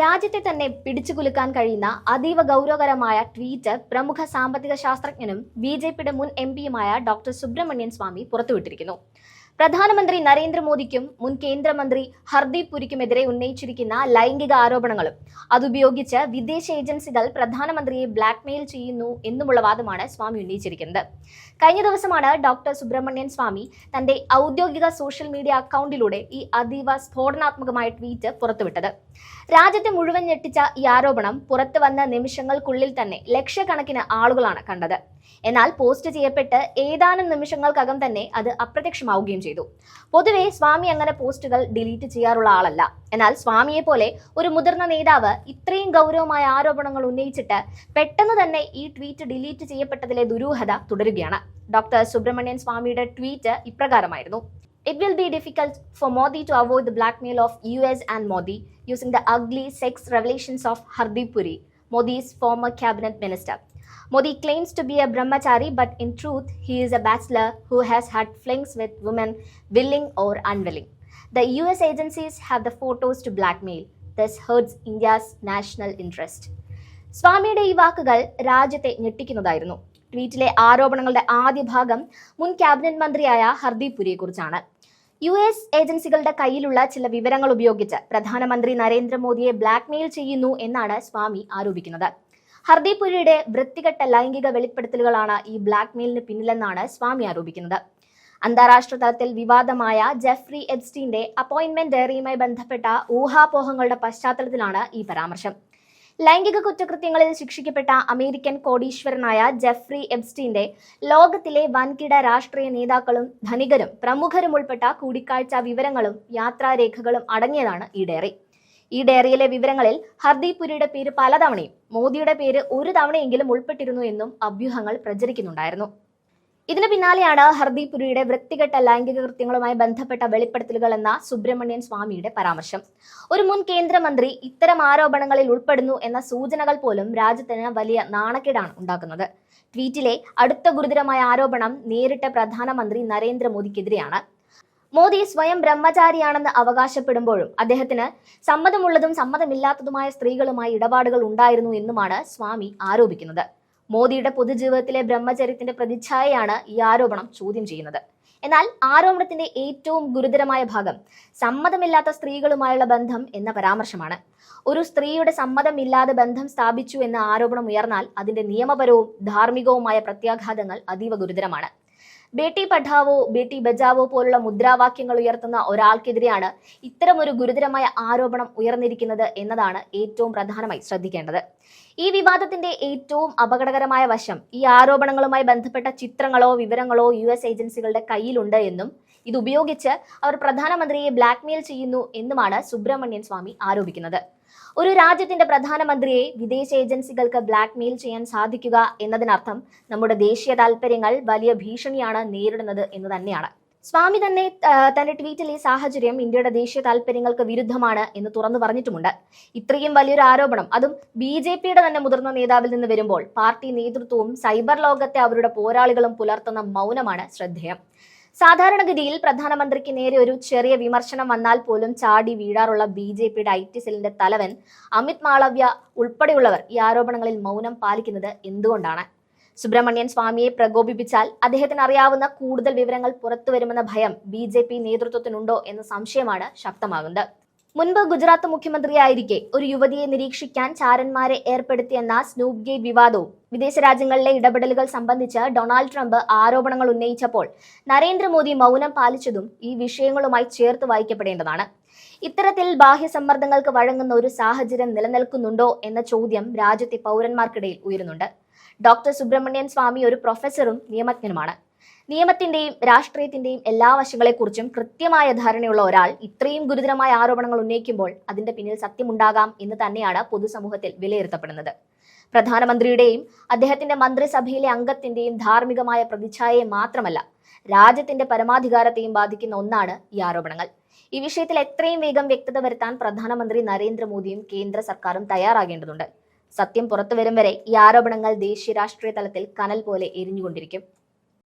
രാജ്യത്തെ തന്നെ പിടിച്ചു കുലുക്കാൻ കഴിയുന്ന അതീവ ഗൗരവകരമായ ട്വീറ്റ് പ്രമുഖ സാമ്പത്തിക ശാസ്ത്രജ്ഞനും ബി ജെ പിയുടെ മുൻ എം പിയുമായ ഡോക്ടർ സുബ്രഹ്മണ്യൻ സ്വാമി പുറത്തുവിട്ടിരിക്കുന്നു. പ്രധാനമന്ത്രി നരേന്ദ്രമോദിക്കും മുൻ കേന്ദ്രമന്ത്രി ഹർദീപ് പുരിക്കുമെതിരെ ഉന്നയിച്ചിരിക്കുന്ന ലൈംഗിക ആരോപണങ്ങളും. അതുപയോഗിച്ച് വിദേശ ഏജൻസികൾ പ്രധാനമന്ത്രിയെ ബ്ലാക്ക്മെയിൽ ചെയ്യുന്നു എന്നുമുള്ള വാദമാണ് സ്വാമി ഉന്നയിച്ചിരിക്കുന്നത്. കഴിഞ്ഞ ദിവസമാണ് ഡോക്ടർ സുബ്രഹ്മണ്യൻ സ്വാമി തന്റെ ഔദ്യോഗിക സോഷ്യൽ മീഡിയ അക്കൗണ്ടിലൂടെ ഈ അതീവ സ്ഫോടനാത്മകമായ ട്വീറ്റ് പുറത്തുവിട്ടത്. രാജ്യത്തെ മുഴുവൻ ഞെട്ടിച്ച ഈ ആരോപണം പുറത്തു വന്ന നിമിഷങ്ങൾക്കുള്ളിൽ തന്നെ ലക്ഷക്കണക്കിന് ആളുകളാണ് കണ്ടത്. എന്നാൽ പോസ്റ്റ് ചെയ്യപ്പെട്ട് ഏതാനും നിമിഷങ്ങൾക്കകം തന്നെ അത് അപ്രത്യക്ഷമാവുകയും ചെയ്തു. പൊതുവെ സ്വാമി അങ്ങനെ പോസ്റ്റുകൾ ഡിലീറ്റ് ചെയ്യാറുള്ള ആളല്ല. എന്നാൽ സ്വാമിയെ പോലെ ഒരു മുതിർന്ന നേതാവ് ഇത്രയും ഗൗരവമായ ആരോപണങ്ങൾ ഉന്നയിച്ചിട്ട് പെട്ടെന്ന് തന്നെ ഈ ട്വീറ്റ് ഡിലീറ്റ് ചെയ്യപ്പെട്ടതിലെ ദുരൂഹത തുടരുകയാണ്. ഡോക്ടർ സുബ്രഹ്മണ്യൻ സ്വാമിയുടെ ട്വീറ്റ് ഇപ്രകാരമായിരുന്നു. It will be difficult for Modi to avoid the blackmail of US and Modi using the ugly sex revelations of Hardeep Puri, Modi's former cabinet minister. Modi claims to be a brahmachari, but in truth, he is a bachelor who has had flings with women, willing or unwilling. The US agencies have the photos to blackmail. This hurts India's national interest. സ്വാമിയുടെ ഈ വാക്കുകൾ രാജ്യത്തെ ഞെട്ടിക്കുന്നതായിരുന്നു ട്വീറ്റിലെ ആരോപണങ്ങളുടെ ആദ്യ ഭാഗം മുൻ cabinet മന്ത്രിയായ Hardeep പുരിയെക്കുറിച്ചാണ് U S ഏജൻസികളുടെ കയ്യിലുള്ള ചില വിവരങ്ങൾ ഉപയോഗിച്ച് പ്രധാനമന്ത്രി നരേന്ദ്രമോദിയെ ബ്ലാക്ക്മെയിൽ ചെയ്യുന്നു എന്നാണ് സ്വാമി ആരോപിക്കുന്നത് ഹർദീപ് പുരിയുടെ വൃത്തികെട്ട ലൈംഗിക വെളിപ്പെടുത്തലുകളാണ് ഈ ബ്ലാക്ക്മെയിലിന് പിന്നിലെന്നാണ് സ്വാമി ആരോപിക്കുന്നത്. അന്താരാഷ്ട്ര തലത്തിൽ വിവാദമായ ജെഫ്രി എബ്സ്റ്റീന്റെ അപ്പോയിന്റ്മെന്റ് ഡയറിയുമായി ബന്ധപ്പെട്ട ഊഹാപോഹങ്ങളുടെ പശ്ചാത്തലത്തിലാണ് ഈ പരാമർശം. ലൈംഗിക കുറ്റകൃത്യങ്ങളിൽ ശിക്ഷിക്കപ്പെട്ട അമേരിക്കൻ കോടീശ്വരനായ ജെഫ്രി എബ്സ്റ്റീന്റെ ലോകത്തിലെ വൻകിട രാഷ്ട്രീയ നേതാക്കളും ധനികരും പ്രമുഖരും ഉൾപ്പെട്ട കൂടിക്കാഴ്ച വിവരങ്ങളും യാത്രാരേഖകളും അടങ്ങിയതാണ് ഈ ഡയറി. ഈ ഡയറിയിലെ വിവരങ്ങളിൽ ഹർദീപ് പുരിയുടെ പേര് പലതവണയും മോദിയുടെ പേര് ഒരു തവണയെങ്കിലും ഉൾപ്പെട്ടിരുന്നു എന്നും അഭ്യൂഹങ്ങൾ പ്രചരിക്കുന്നുണ്ടായിരുന്നു. ഇതിന് പിന്നാലെയാണ് ഹർദീപ് പുരിയുടെ വൃത്തികെട്ട ലൈംഗിക കൃത്യങ്ങളുമായി ബന്ധപ്പെട്ട വെളിപ്പെടുത്തലുകൾ എന്ന സുബ്രഹ്മണ്യൻ സ്വാമിയുടെ പരാമർശം. ഒരു മുൻ കേന്ദ്രമന്ത്രി ഇത്തരം ആരോപണങ്ങളിൽ ഉൾപ്പെടുന്നു എന്ന സൂചനകൾ പോലും രാജ്യത്തിന് വലിയ നാണക്കേടാണ് ഉണ്ടാക്കുന്നത്. ട്വീറ്റിലെ അടുത്ത ഗുരുതരമായ ആരോപണം നേരിട്ട പ്രധാനമന്ത്രി നരേന്ദ്രമോദിക്കെതിരെയാണ്. മോദി സ്വയം ബ്രഹ്മചാരിയാണെന്ന് അവകാശപ്പെടുമ്പോഴും അദ്ദേഹത്തിന് സമ്മതമുള്ളതും സമ്മതമില്ലാത്തതുമായ സ്ത്രീകളുമായി ഇടപാടുകൾ ഉണ്ടായിരുന്നു എന്നുമാണ് സ്വാമി ആരോപിക്കുന്നത്. മോദിയുടെ പൊതുജീവിതത്തിലെ ബ്രഹ്മചര്യത്തിന്റെ പ്രതിച്ഛായയാണ് ഈ ആരോപണം ചോദ്യം ചെയ്യുന്നത്. എന്നാൽ ആരോപണത്തിന്റെ ഏറ്റവും ഗുരുതരമായ ഭാഗം സമ്മതമില്ലാത്ത സ്ത്രീകളുമായുള്ള ബന്ധം എന്ന പരാമർശമാണ്. ഒരു സ്ത്രീയുടെ സമ്മതമില്ലാതെ ബന്ധം സ്ഥാപിച്ചു എന്ന ആരോപണം ഉയർന്നാൽ അതിന്റെ നിയമപരവും ധാർമ്മികവുമായ പ്രത്യാഘാതങ്ങൾ അതീവ ഗുരുതരമാണ്. ബേട്ടി പഠാവോ ബേട്ടി ബജാവോ പോലുള്ള മുദ്രാവാക്യങ്ങൾ ഉയർത്തുന്ന ഒരാൾക്കെതിരെയാണ് ഇത്തരമൊരു ഗുരുതരമായ ആരോപണം ഉയർന്നിരിക്കുന്നത് എന്നതാണ് ഏറ്റവും പ്രധാനമായി ശ്രദ്ധിക്കേണ്ടത്. ഈ വിവാദത്തിന്റെ ഏറ്റവും അപകടകരമായ വശം ഈ ആരോപണങ്ങളുമായി ബന്ധപ്പെട്ട ചിത്രങ്ങളോ വിവരങ്ങളോ യു എസ് ഏജൻസികളുടെ കയ്യിലുണ്ട് എന്നും ഇത് ഉപയോഗിച്ച് അവർ പ്രധാനമന്ത്രിയെ ബ്ലാക്ക്മെയിൽ ചെയ്യുന്നു എന്നുമാണ് സുബ്രഹ്മണ്യൻ സ്വാമി ആരോപിക്കുന്നത്. ഒരു രാജ്യത്തിന്റെ പ്രധാനമന്ത്രിയെ വിദേശ ഏജൻസികൾക്ക് ബ്ലാക്ക്മെയിൽ ചെയ്യാൻ സാധിക്കുക എന്നതിനർത്ഥം നമ്മുടെ ദേശീയ താല്പര്യങ്ങൾ വലിയ ഭീഷണിയാണ് നേരിടുന്നത് എന്ന് തന്നെയാണ്. സ്വാമി തന്നെ തന്റെ ട്വീറ്റിൽ ഈ സാഹചര്യം ഇന്ത്യയുടെ ദേശീയ താല്പര്യങ്ങൾക്ക് വിരുദ്ധമാണ് എന്ന് തുറന്നു പറഞ്ഞിട്ടുമുണ്ട്. ഇത്രയും വലിയൊരു ആരോപണം അതും ബി ജെ പിയുടെ തന്നെ മുതിർന്ന നേതാവിൽ നിന്ന് വരുമ്പോൾ പാർട്ടി നേതൃത്വവും സൈബർ ലോകത്തെ അവരുടെ പോരാളികളും പുലർത്തുന്ന മൗനമാണ് ശ്രദ്ധേയം. സാധാരണഗതിയിൽ പ്രധാനമന്ത്രിക്ക് നേരെ ഒരു ചെറിയ വിമർശനം വന്നാൽ പോലും ചാടി വീഴാറുള്ള ബി ജെ പിയുടെ ഐ ടി സെല്ലിന്റെ തലവൻ അമിത് മാളവ്യ ഉൾപ്പെടെയുള്ളവർ ഈ ആരോപണങ്ങളിൽ മൗനം പാലിക്കുന്നത് എന്തുകൊണ്ടാണ്? സുബ്രഹ്മണ്യൻ സ്വാമിയെ പ്രകോപിപ്പിച്ചാൽ അദ്ദേഹത്തിന് അറിയാവുന്ന കൂടുതൽ വിവരങ്ങൾ പുറത്തുവരുമെന്ന ഭയം ബി നേതൃത്വത്തിനുണ്ടോ എന്ന സംശയമാണ് ശക്തമാകുന്നത്. മുൻപ് ഗുജറാത്ത് മുഖ്യമന്ത്രിയായിരിക്കെ ഒരു യുവതിയെ നിരീക്ഷിക്കാൻ ചാരന്മാരെ ഏർപ്പെടുത്തിയെന്ന സ്നൂപ് ഗേറ്റ് വിവാദവും വിദേശ രാജ്യങ്ങളിലെ ഇടപെടലുകൾ സംബന്ധിച്ച് ഡൊണാൾഡ് ട്രംപ് ആരോപണങ്ങൾ ഉന്നയിച്ചപ്പോൾ നരേന്ദ്രമോദി മൗനം പാലിച്ചതും ഈ വിഷയങ്ങളുമായി ചേർത്ത് വായിക്കപ്പെടേണ്ടതാണ്. ഇത്തരത്തിൽ ബാഹ്യ സമ്മർദ്ദങ്ങൾക്ക് വഴങ്ങുന്ന ഒരു സാഹചര്യം നിലനിൽക്കുന്നുണ്ടോ എന്ന ചോദ്യം രാജ്യത്തെ പൗരന്മാർക്കിടയിൽ ഉയരുന്നുണ്ട്. ഡോക്ടർ സുബ്രഹ്മണ്യൻ സ്വാമി ഒരു പ്രൊഫസറും നിയമജ്ഞനുമാണ്. നിയമത്തിന്റെയും രാഷ്ട്രീയത്തിന്റെയും എല്ലാ വശങ്ങളെക്കുറിച്ചും കൃത്യമായ ധാരണയുള്ള ഒരാൾ ഇത്രയും ഗുരുതരമായ ആരോപണങ്ങൾ ഉന്നയിക്കുമ്പോൾ അതിന്റെ പിന്നിൽ സത്യമുണ്ടാകാം എന്ന് തന്നെയാണ് പൊതുസമൂഹത്തിൽ വിലയിരുത്തപ്പെടുന്നത്. പ്രധാനമന്ത്രിയുടെയും അദ്ദേഹത്തിന്റെ മന്ത്രിസഭയിലെ അംഗത്തിന്റെയും ധാർമ്മികമായ പ്രതിച്ഛായയെ മാത്രമല്ല രാജ്യത്തിന്റെ പരമാധികാരത്തെയും ബാധിക്കുന്ന ഒന്നാണ് ഈ ആരോപണങ്ങൾ. ഈ വിഷയത്തിൽ എത്രയും വേഗം വ്യക്തത വരുത്താൻ പ്രധാനമന്ത്രി നരേന്ദ്രമോദിയും കേന്ദ്ര സർക്കാരും തയ്യാറാകേണ്ടതുണ്ട്. സത്യം പുറത്തു പുറത്തുവരും വരെ ഈ ആരോപണങ്ങൾ ദേശീയ രാഷ്ട്രീയ തലത്തിൽ കനൽ പോലെ എരിഞ്ഞുകൊണ്ടിരിക്കും.